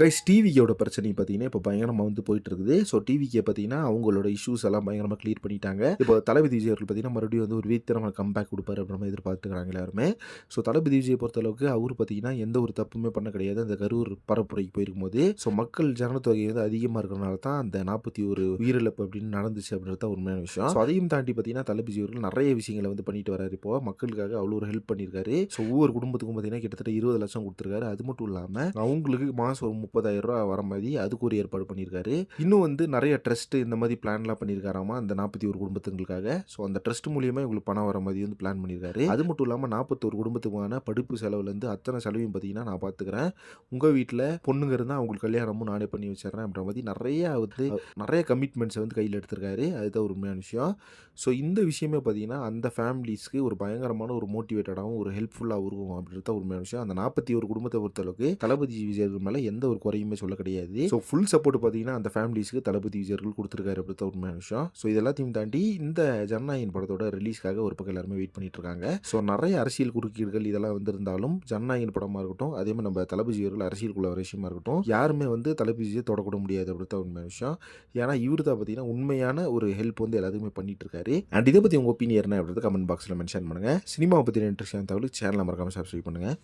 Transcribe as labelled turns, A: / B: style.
A: Guys டிவிக்கோட பிரச்சனை பார்த்தீங்கன்னா இப்போ பயங்கரமாக வந்து போயிட்டு இருக்குது ஸோ டிவிக்கே பார்த்தீங்கன்னா அவங்களோட இஷ்யூஸ் எல்லாம் பயங்கரமாக க்ளியர் பண்ணிட்டாங்க. இப்போ தளபதி விஜய் அவர்கள் பார்த்தீங்கன்னா மறுபடியும் வந்து ஒரு வீத்திரமாக கம்பேக் கொடுப்பாரு அப்படின்ற மாதிரி எதிர்பார்த்துக்கிறாங்க எல்லாருமே. ஸோ தளபதி விஜயை பொறுத்தளவுக்கு அவர் பார்த்தீங்கன்னா எந்த ஒரு தப்புமே பண்ண கிடையாது. அந்த கரூர் பரப்புரைக்கு போயிருக்கும்போது ஸோ மக்கள் ஜனத்தொகை வந்து அதிகமாக இருக்கிறனால தான் அந்த நாற்பத்தி ஒரு உயிரிழப்பு அப்படின்னு நடந்துச்சு அப்படின்றது தான் உண்மையான விஷயம். ஸோ அதையும் தாண்டி பார்த்தீங்கன்னா தளபதி அவர்கள் நிறைய விஷயங்களை வந்து பண்ணிட்டு வராரு இப்போ. மக்களுக்காக அவ்வளோ ஒரு ஹெல்ப் பண்ணியிருக்காரு. ஸோ ஒவ்வொரு குடும்பத்துக்கும் பார்த்தீங்கன்னா கிட்டத்தட்ட இருபது லட்சம் கொடுத்துருக்காரு. அது மட்டும் இல்லாமல் அவங்களுக்கு மாதம் ஒரு முப்பதாயிரம் ரூபா வர மாதிரி அதுக்கு ஒரு ஏற்பாடு பண்ணியிருக்காரு. இன்னும் வந்து நிறைய ட்ரஸ்ட் இந்த மாதிரி பிளான்லாம் பண்ணியிருக்காராமா அந்த நாற்பத்தி ஒரு குடும்பத்துங்களுக்காக? ஸோ அந்த ட்ரஸ்ட் மூலியமாக இவங்களுக்கு பணம் வர மாதிரி வந்து பிளான் பண்ணியிருக்காரு. அது மட்டும் இல்லாமல் நாற்பத்தொரு குடும்பத்துக்கான படிப்பு செலவுலேருந்து அத்தனை செலவையும் பார்த்தீங்கன்னா நான் பார்த்துக்கிறேன் உங்கள் வீட்டில் பொண்ணுங்க இருந்தால் அவங்களுக்கு கல்யாணமும் நானே பண்ணி வச்சிடறேன் அப்படின்ற மாதிரி நிறைய வந்து நிறைய கமிட்மெண்ட்ஸை வந்து கையில் எடுத்திருக்காரு. அதுதான் ஒரு உண்மையான விஷயம். ஸோ இந்த விஷயமே பார்த்தீங்கன்னா அந்த ஃபேமிலிஸ்க்கு ஒரு பயங்கரமான ஒரு மோட்டிவேட்டடாகவும் ஒரு ஹெல்ப்ஃபுல்லாக இருக்கும் அப்படின்றது உண்மையான விஷயம். அந்த நாற்பத்தி ஒரு குடும்பத்தை பொறுத்தளவுக்கு தளபதி விஜய் மேலே எந்த ஒரு குறையுமே சொல்ல கிடையாது. ஸோ ஃபுல் சப்போர்ட் பார்த்தீங்கன்னா அந்த ஃபேமிலிஸ்க்கு தளபதி விஜயர்கள் கொடுத்துருக்காரு அப்படி தான் உண்மையான விஷயம். ஸோ இது எல்லாத்தையும் தாண்டி இந்த ஜனநாயகன் படத்தோட ரிலீஸ்க்காக ஒரு பக்கம் எல்லாருமே வெயிட் பண்ணிட்டு இருக்காங்க. ஸோ நிறைய அரசியல் குறுக்கீடுகள் இதெல்லாம் வந்திருந்தாலும் ஜனநாயகன் படமாக இருக்கட்டும் அதே மாதிரி நம்ம தளபதி அவர்கள் அரசியலுக்குள்ள விஷயமா இருக்கட்டும் யாருமே வந்து தளபதி தொடக்கூட முடியாது அப்படி தான் உண்மையான விஷயம். ஏன்னா இவர் தான் பார்த்தீங்கன்னா உண்மையான ஒரு ஹெல்ப் வந்து எல்லாத்துக்குமே பண்ணிட்டு இருக்காரு. அண்ட் இதை பற்றி உங்கள் ஒப்பீனியர் என்ன அப்படின்றத கமெண்ட் பாக்ஸில் மென்ஷன் பண்ணுங்கள் சினிமாவை பற்றி இன்ட்ரெஸ்டான தகவல் சேனலை மறக்காமல் சப்ஸ்கிரைப் பண்ணுங்கள்